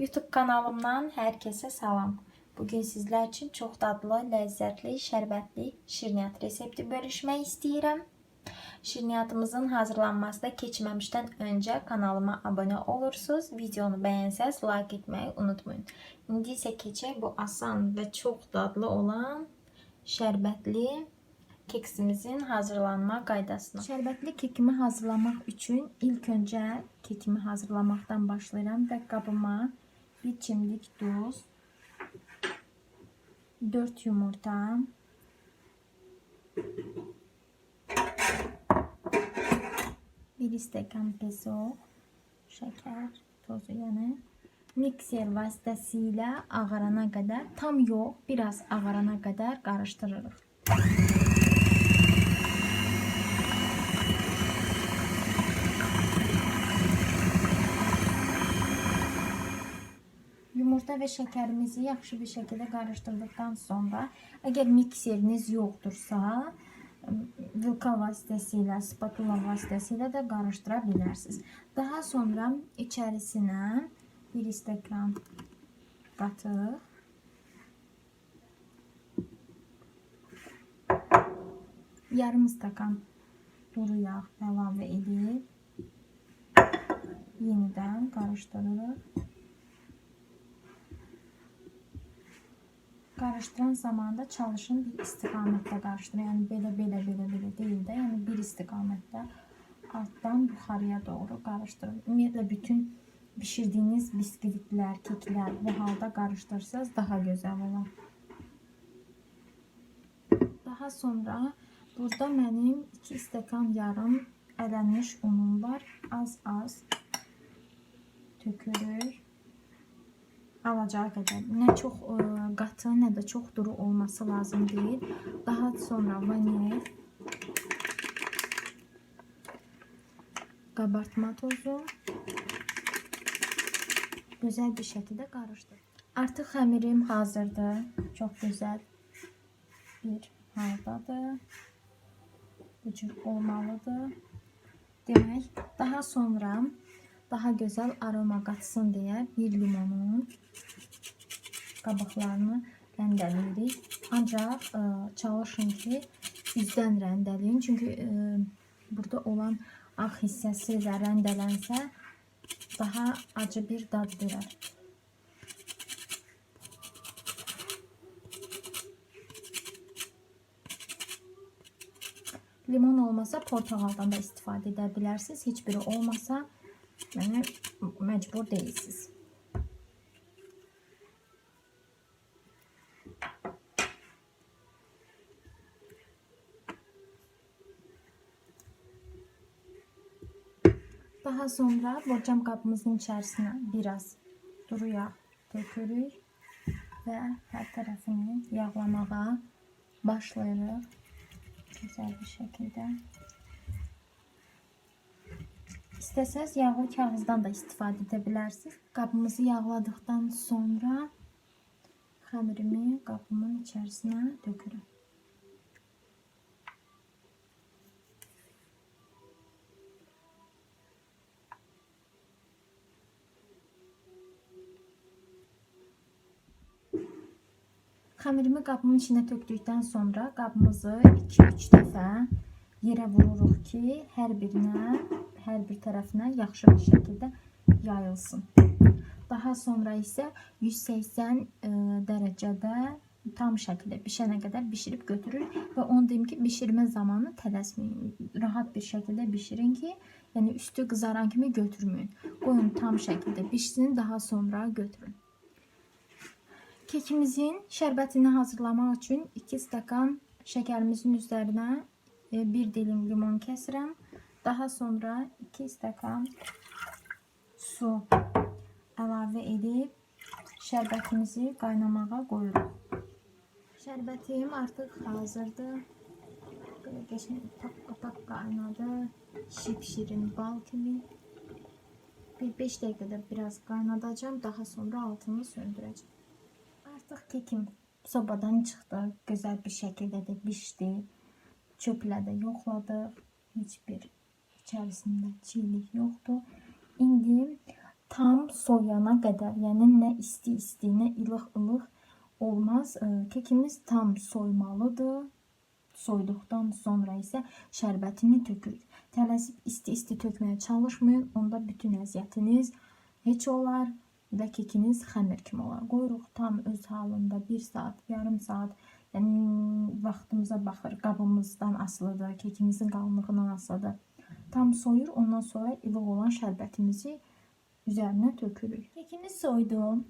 YouTube kanalımdan herkese salam. Bugün sizler için çok dadlı, lezzetli, şerbetli şirniyat resepti bölüşmək istəyirəm. Şirniyatımızın hazırlanmasına keçməmişdən öncə kanalıma abone olursunuz. Videonu bəyənsəz like etmeyi unutmayın. İndi isə keçək bu asan və çox dadlı olan şərbətli keksimizin hazırlanma qaydasına. Şərbətli kekimi hazırlamaq üçün ilk öncə kekimi hazırlamaqdan başlayıram və qabıma bir çimdik duz, 4 yumurta, bir stəkan peso, şəkər, tozu yəni mikser vasitəsilə ağarana qədər, tam yox, biraz ağarana qədər qarışdırırıq. Yumurta və şəkərimizi yaxşı bir şəkildə qarışdırdıqdan sonra, əgər mikseriniz yoxdursa, vilka vasitəsilə, spatula vasitəsilə də qarışdıra bilərsiniz. Daha sonra içərisinə bir stəkan qatıq, yarım stəkan duru yağ əlavə edib yenidən qarışdırırıq. Qarışdıran zamanda çalışın bir istiqamətdə qarışdırın. Yəni belə belə belə belə deyil də, yəni bir istiqamətdə altdan yuxarıya doğru qarışdırın. Ümumiyyətlə bütün bişirdiyiniz biskvitlər, keklər bu halda qarışdırsanız daha gözəl olar. Daha sonra burada mənim 2 stəkan yarım ələnmiş unum var. Az-az tökürük. Alacağı qədər. Nə çox ə, qatı, nə də duru olması lazım deyil. Daha sonra vanil, qabartma tozu gözəl bir şəkildə qarışdır. Artıq xəmirim hazırdır. Çox gözəl bir haldadır. Bu cür olmalıdır. Demək, daha sonra daha gözəl aroma qatsın deyə bir limonun qabıqlarını rəndələyirik. Ancaq ə, çalışın ki, üzdən rəndələyin. Çünki ə, burada olan ağ hissəsi də rəndələnsə daha acı bir dad verər. Limon olmasa portağaldan da istifadə edə bilərsiniz. Heç biri olmasa yəni məcbur deyilsiniz. Daha sonra borcam kabımızın içerisine biraz duru yağ dökürük ve her tarafını yağlamağa başlayırıq. Güzel bir şekilde. İstəsəz yağlı kağızdan da istifadə edə bilərsiniz. Qabımızı yağladıqdan sonra xəmirimi qabımın içərisinə dökürəm. Xəmirimi qabımın içinə tökdükdən sonra qabımızı 2-3 dəfə yerə vururuq ki, hər birinə, hər bir tərəfinə yaxşı bir şəkildə yayılsın. Daha sonra isə 180 ə, dərəcədə tam şəkildə bişənə qədər bişirib götürür və onu deyim ki, bişirmə zamanı tələsməyin. Rahat bir şəkildə bişirin ki, yəni üstü qızaran kimi götürməyin. Qoyun tam şəkildə bişsin, daha sonra götürün. Kekimizin şərbətini hazırlamaq üçün 2 stəkan şəkərimizin üzərinə e, bir dilim limon kəsirəm. Daha sonra 2 stəkan su əlavə edib şərbətimizi qaynamağa qoyuruq. Şərbətim artıq hazırdır. Belə qəşəng tak-tak qaynadı. Şipşirin bal kimi. Bir 5 dəqiqədə biraz qaynadacağım. Daha sonra altını söndürəcəm. Artıq kekim sobadan çıxdı. Gözəl bir şəkildə də bişdi. Çöplə də yoxladıq. Heç bir içərisində çiyilik yoxdur. İndi tam soyana qədər, yəni nə isti-isti, nə ilıq-ilıq olmaz. E, Kekimiz tam soymalıdır. Soyduqdan sonra isə şərbətini tökürük. Tələsib isti-isti tökməyə çalışmayın. Onda bütün əziyyətiniz heç olar və kekiniz xəmir kimi olar. Qoyuruq tam öz halında 1 saat, yarım saat, vaxtımıza baxır. Qabımızdan asılıdır, kekimizin qalınlığından asılıdır. Tam soyur, ondan sonra ilıq olan şərbətimizi üzərinə tökürük. Kekimiz soydu.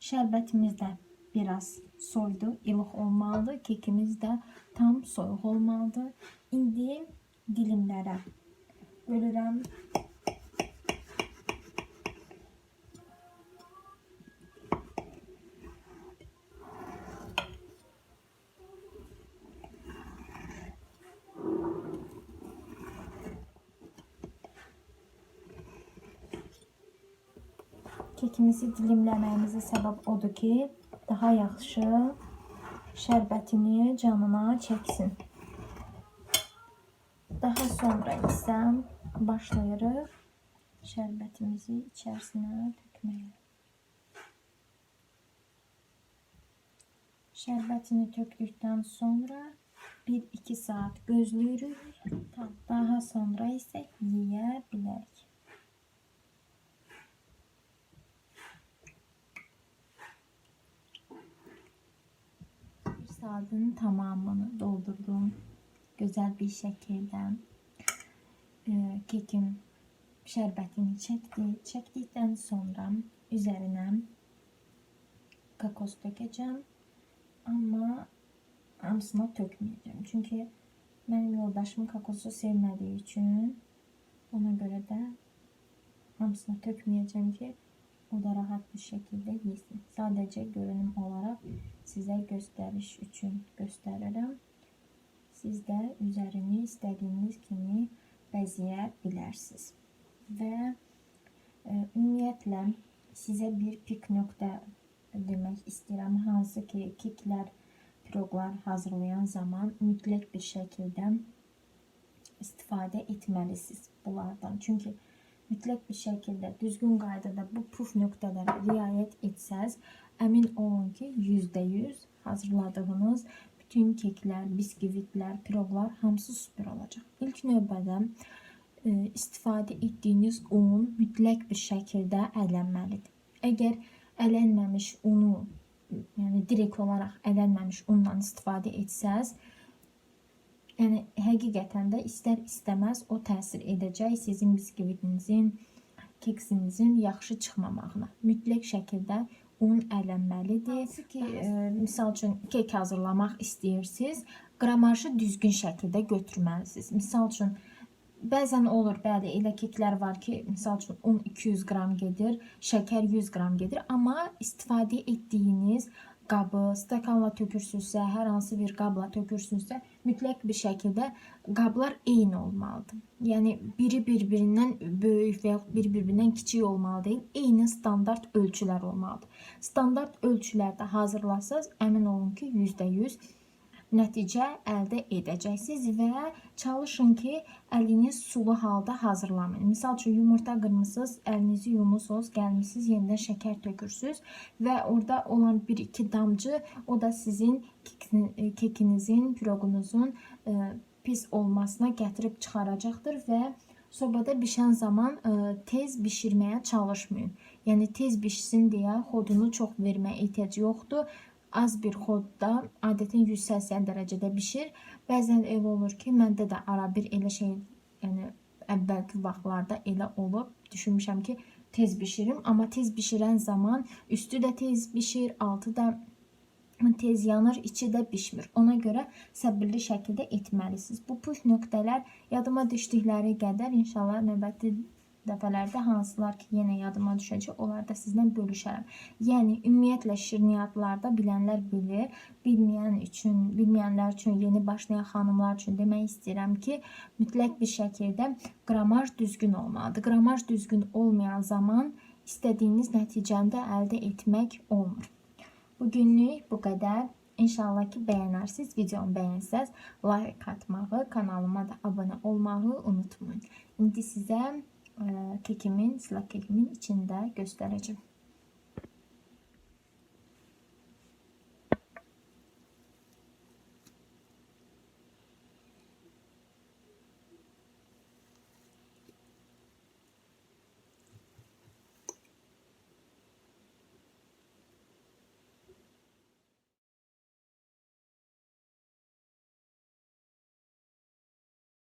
Şərbətimiz də biraz soydu, ilıq olmalıdır. Kekimiz də tam soyuq olmalıdır. İndi dilimlərə bölürəm. Kekimizi dilimləməyimizə səbəb odur ki, daha yaxşı şərbətini canına çəksin. Daha sonra isə başlayırıq şərbətimizi içərisinə tökməyə. Şərbətini tökdükdən sonra 1-2 saat gözləyirik. Daha sonra isə yeyə bilərik. Saatin tamamını doldurdum. Güzel bir şekilde e, kekim şerbetini çekti. Çektikten sonra üzerine kakos dökeceğim. Ama hamısına tökmeyeceğim. Çünkü benim yoldaşım kakosu sevmediği için ona göre de hamısına tökmeyeceğim ki o da rahat bir şekilde yesin. Sadece görünüm olarak size gösteriş için gösteririm. Siz də üzərini istədiyiniz kimi bəzəyə bilərsiniz. Və e, ümumiyyətlə sizə bir pik nöqtə demək istəyirəm. Hansı ki, keklər, piroqlar hazırlayan zaman mütləq bir şəkildə istifadə etməlisiniz bunlardan. Çünki mütləq bir şəkildə düzgün qaydada bu puf nöqtələrə riayət etsəz, əmin olun ki, %100 hazırladığınız bütün keklər, biskvitlər, piroqlar hamısı süper olacaq. İlk növbədə e, istifadə etdiyiniz un mütləq bir şəkildə ələnməlidir. Əgər ələnməmiş unu, yəni direkt olaraq ələnməmiş unla istifadə etsəz, yəni həqiqətən də istər istəməz o təsir edəcək sizin biskvitinizin, keksinizin yaxşı çıxmamağına. Mütləq şəkildə un ələnməlidir. Hansı ki, e, misal üçün kek hazırlamaq istəyirsiniz, qramajı düzgün şəkildə götürməlisiniz. Misal üçün Bəzən olur, bəli, elə keklər var ki, misal üçün un 200 qram gedir, şəkər 100 qram gedir, amma istifadə etdiyiniz qabı stəkanla tökürsünüzsə, hər hansı bir qabla tökürsünüzsə, mütləq bir şəkildə qablar eyni olmalıdır. Yəni biri bir-birindən böyük və biri bir-birindən kiçik olmalı deyil, eyni standart ölçülər olmalıdır. Standart ölçülərdə hazırlasanız, əmin olun ki, %100 nəticə əldə edəcəksiniz və çalışın ki, əliniz sulu halda hazırlamayın. Misal üçün yumurta qırmısınız, əlinizi yumusunuz, gəlmisiniz, yenidən şəkər tökürsünüz və orada olan 1-2 damcı o da sizin kekinizin, piroqunuzun e, pis olmasına gətirib çıxaracaqdır və sobada bişən zaman e, tez bişirməyə çalışmayın. Yəni tez bişsin deyə xodunu çox verməyə ehtiyac yoxdur az bir xodda adətən 180 dərəcədə bişir. Bəzən elə olur ki, məndə də ara bir elə şey, yəni əvvəlki vaxtlarda elə olub. Düşünmüşəm ki, tez bişirim, amma tez bişirən zaman üstü də tez bişir, altı da tez yanır, içi də bişmir. Ona görə səbirli şəkildə etməlisiniz. Bu püf nöqtələr yadıma düşdükləri qədər inşallah növbəti dəfələrdə hansılar ki, yenə yadıma düşəcək, onları da sizlə bölüşərəm. Yəni ümumiyyətlə şirniyyatlarda bilənlər bilir, bilməyən üçün, bilməyənlər üçün, yeni başlayan xanımlar üçün demək istəyirəm ki, mütləq bir şəkildə qramaj düzgün olmalıdır. Qramaj düzgün olmayan zaman istədiyiniz nəticəni də əldə etmək olmur. Bugünlük bu qədər. İnşallah ki beğenirsiniz. Videomu beğensəz like atmağı, kanalıma da abone olmağı unutmayın. İndi sizə kekimin, slak kekimin içinde göstereceğim.